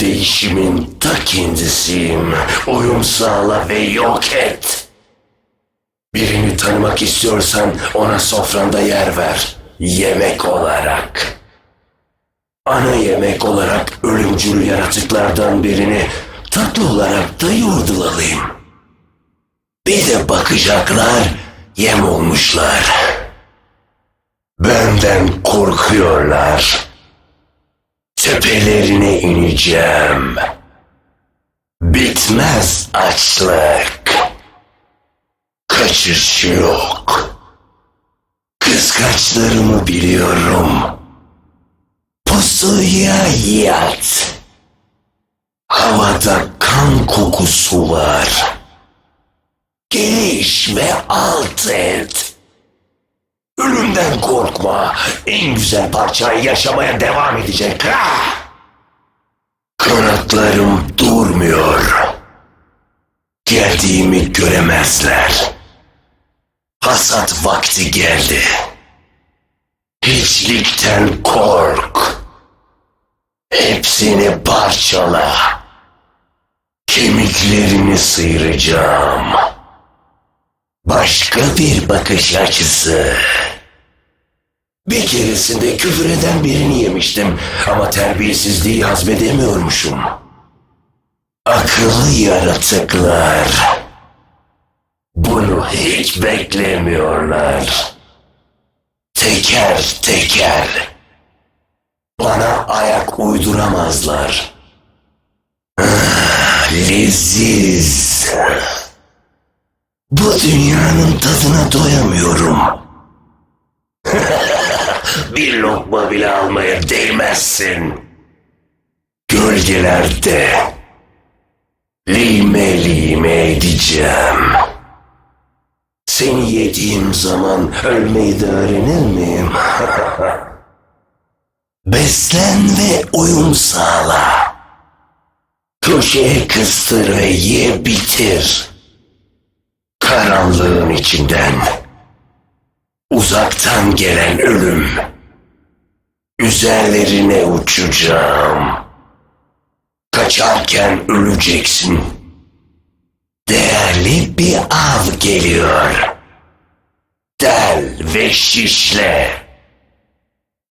Değişimin ta kendisiyim. Uyum sağla ve yok et. Birini tanımak istiyorsan ona sofranda yer ver. Yemek olarak. Ana yemek olarak ölümcül yaratıklardan birini tatlı olarak da yurdulalıyım. Bir de bakacaklar yem olmuşlar. Benden korkuyorlar. Tepelerine ineceğim. Bitmez açlık. Kaçış yok. Kıskaçlarımı biliyorum. Pusuya yat. Havada kan kokusu var. Geliş ve alt et. Ölümden korkma. En güzel parçayı yaşamaya devam edecek. Ha! Kanatlarım durmuyor. Geldiğimi göremezler. Hasat vakti geldi. Hiçlikten kork. Hepsini parçala. Kemiklerini sıyıracağım. Başka bir bakış açısı. Bir keresinde küfür eden birini yemiştim ama terbiyesizliği hazmedemiyormuşum. Akıllı yaratıklar. Bunu hiç beklemiyorlar. Teker teker. Bana ayak uyduramazlar. Ah, Leziz. Bu dünyanın tadına doyamıyorum. Bir lokma bile almaya değmezsin. Gölgelerde lime lime edeceğim. Seni yediğim zaman ölmeyi de öğrenir miyim? Beslen ve uyum sağla. Köşeye kıstır ve ye bitir. Karanlığın içinden. Uzaktan gelen ölüm. Üzerlerine uçacağım. Kaçarken öleceksin. Değerli bir av geliyor. Del ve şişle.